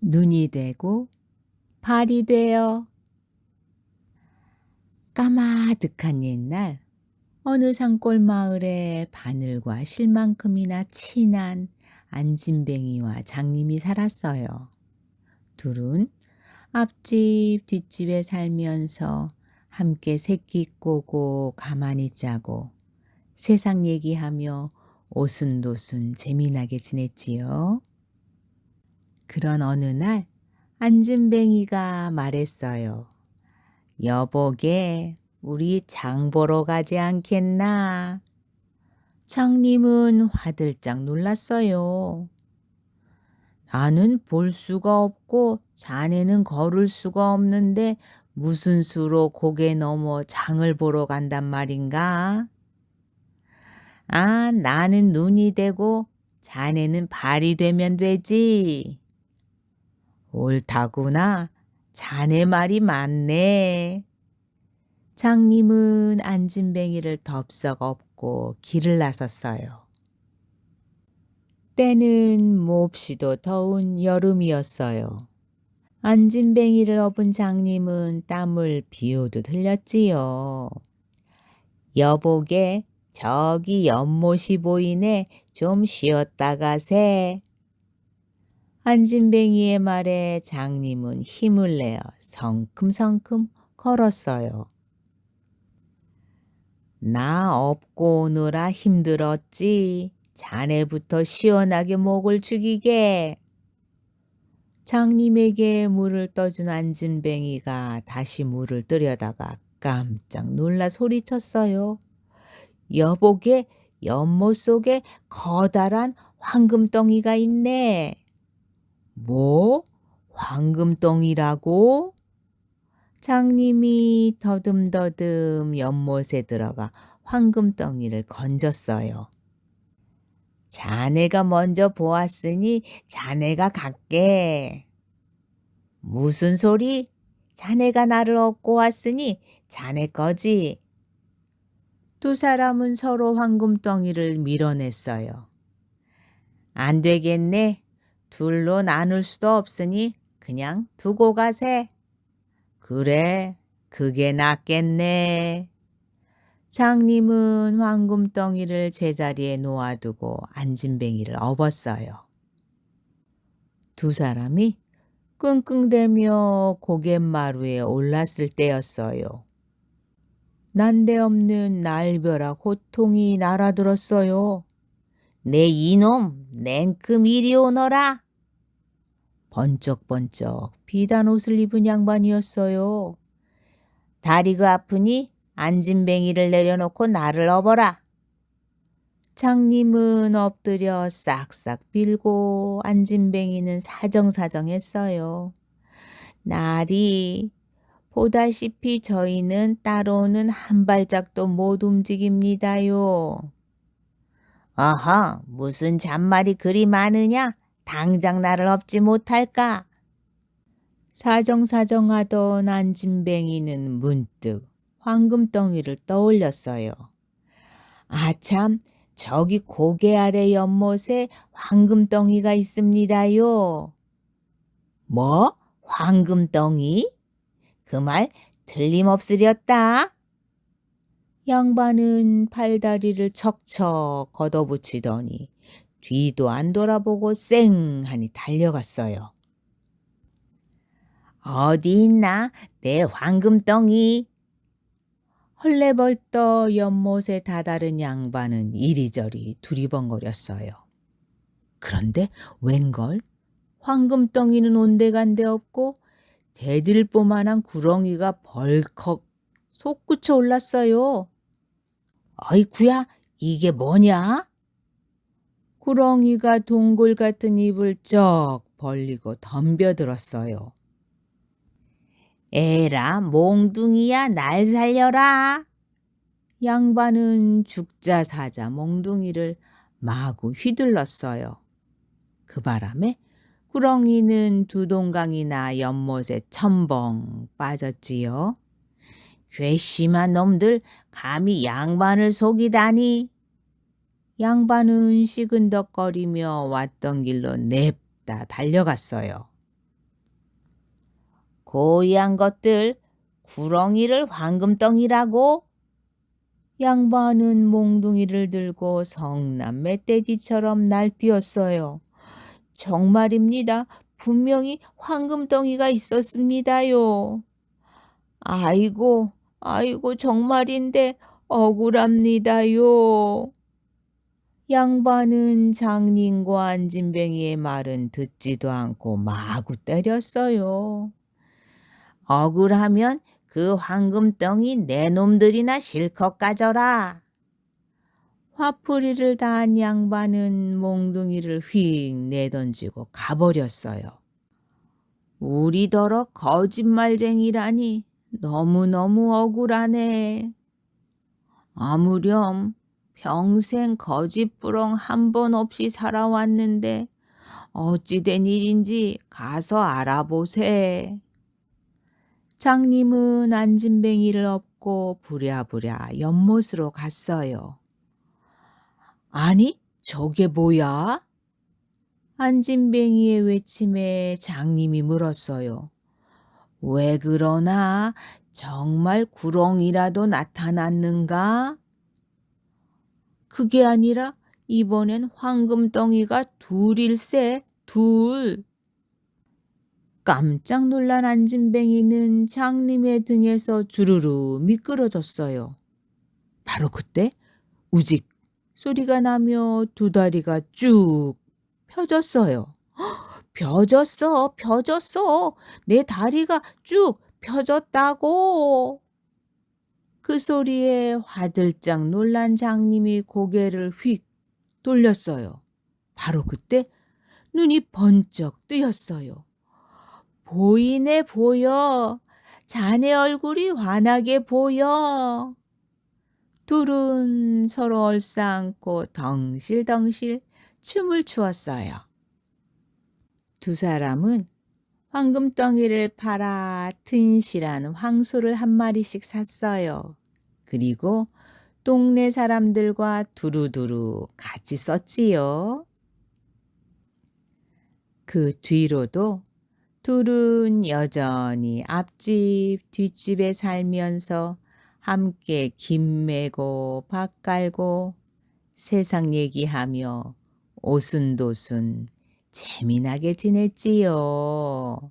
눈이 되고 발이 되어 까마득한 옛날 어느 산골 마을에 바늘과 실만큼이나 친한 안진뱅이와 장님이 살았어요. 둘은 앞집 뒷집에 살면서 함께 새끼 꼬고 가만히 짜고 세상 얘기하며 오순도순 재미나게 지냈지요. 그런 어느 날 안진뱅이가 말했어요. 여보게 우리 장 보러 가지 않겠나? 장님은 화들짝 놀랐어요. 나는 볼 수가 없고 자네는 걸을 수가 없는데 무슨 수로 고개 넘어 장을 보러 간단 말인가? 아, 나는 눈이 되고 자네는 발이 되면 되지. 옳다구나. 자네 말이 맞네. 장님은 안진뱅이를 덥석 업고 길을 나섰어요. 때는 몹시도 더운 여름이었어요. 안진뱅이를 업은 장님은 땀을 비오듯 흘렸지요. 여보게 저기 연못이 보이네 좀 쉬었다 가세. 안진뱅이의 말에 장님은 힘을 내어 성큼성큼 걸었어요. 나 업고 오느라 힘들었지. 자네부터 시원하게 목을 죽이게. 장님에게 물을 떠준 안진뱅이가 다시 물을 뜨려다가 깜짝 놀라 소리쳤어요. 여보게 연못 속에 커다란 황금덩이가 있네. 뭐? 황금덩이라고? 장님이 더듬더듬 연못에 들어가 황금덩이를 건졌어요. 자네가 먼저 보았으니 자네가 갈게. 무슨 소리? 자네가 나를 업고 왔으니 자네 거지. 두 사람은 서로 황금덩이를 밀어냈어요. 안 되겠네. 둘로 나눌 수도 없으니 그냥 두고 가세. 그래, 그게 낫겠네. 장님은 황금덩이를 제자리에 놓아두고 안진뱅이를 업었어요. 두 사람이 끙끙대며 고갯마루에 올랐을 때였어요. 난데없는 날벼락 호통이 날아들었어요. 내 이놈 냉큼 이리 오너라. 번쩍번쩍 비단 옷을 입은 양반이었어요. 다리가 아프니 안진뱅이를 내려놓고 나를 업어라. 장님은 엎드려 싹싹 빌고 안진뱅이는 사정사정했어요. 날이 보다시피 저희는 따로는 한 발짝도 못 움직입니다요. 아하, 무슨 잔말이 그리 많으냐? 당장 나를 업지 못할까? 사정사정하던 안진뱅이는 문득 황금덩이를 떠올렸어요. 아참, 저기 고개 아래 연못에 황금덩이가 있습니다요. 뭐? 황금덩이? 그 말 틀림없으렸다. 양반은 팔다리를 척척 걷어붙이더니 뒤도 안 돌아보고 쌩하니 달려갔어요. 어디 있나 내 황금덩이? 헐레벌떡 연못에 다다른 양반은 이리저리 두리번거렸어요. 그런데 웬걸 황금덩이는 온데간데 없고 대들보만한 구렁이가 벌컥 솟구쳐 올랐어요. 어이구야 이게 뭐냐? 구렁이가 동굴 같은 입을 쩍 벌리고 덤벼들었어요. 에라 몽둥이야 날 살려라. 양반은 죽자 사자 몽둥이를 마구 휘둘렀어요. 그 바람에 구렁이는 두 동강이나 연못에 첨벙 빠졌지요. 괘씸한 놈들 감히 양반을 속이다니. 양반은 시근덕거리며 왔던 길로 냅다 달려갔어요. 고이한 것들 구렁이를 황금덩이라고 양반은 몽둥이를 들고 성남 멧돼지처럼 날뛰었어요. 정말입니다. 분명히 황금덩이가 있었습니다요. 아이고, 아이고, 정말인데 억울합니다요. 양반은 장님과 안진뱅이의 말은 듣지도 않고 마구 때렸어요. 억울하면 그 황금덩이 내 놈들이나 실컷 가져라. 화풀이를 다한 양반은 몽둥이를 휙 내던지고 가버렸어요. 우리더러 거짓말쟁이라니 너무너무 억울하네. 아무렴 평생 거짓부렁 한 번 없이 살아왔는데 어찌된 일인지 가서 알아보세. 장님은 안진뱅이를 업고 부랴부랴 연못으로 갔어요. 아니, 저게 뭐야? 안진뱅이의 외침에 장님이 물었어요. 왜 그러나? 정말 구렁이라도 나타났는가? 그게 아니라 이번엔 황금덩이가 둘일세, 둘. 깜짝 놀란 안진뱅이는 장님의 등에서 주르르 미끄러졌어요. 바로 그때 우직 소리가 나며 두 다리가 쭉 펴졌어요. 헉, 펴졌어, 펴졌어. 내 다리가 쭉 펴졌다고. 그 소리에 화들짝 놀란 장님이 고개를 휙 돌렸어요. 바로 그때 눈이 번쩍 뜨였어요. 보이네 보여. 자네 얼굴이 환하게 보여. 둘은 서로 얼싸안고 덩실덩실 춤을 추었어요. 두 사람은 황금덩이를 팔아 튼실한 황소를 한 마리씩 샀어요. 그리고 동네 사람들과 두루두루 같이 썼지요. 그 뒤로도 둘은 여전히 앞집, 뒷집에 살면서 함께 김 매고 밥 깔고 세상 얘기하며 오순도순 재미나게 지냈지요.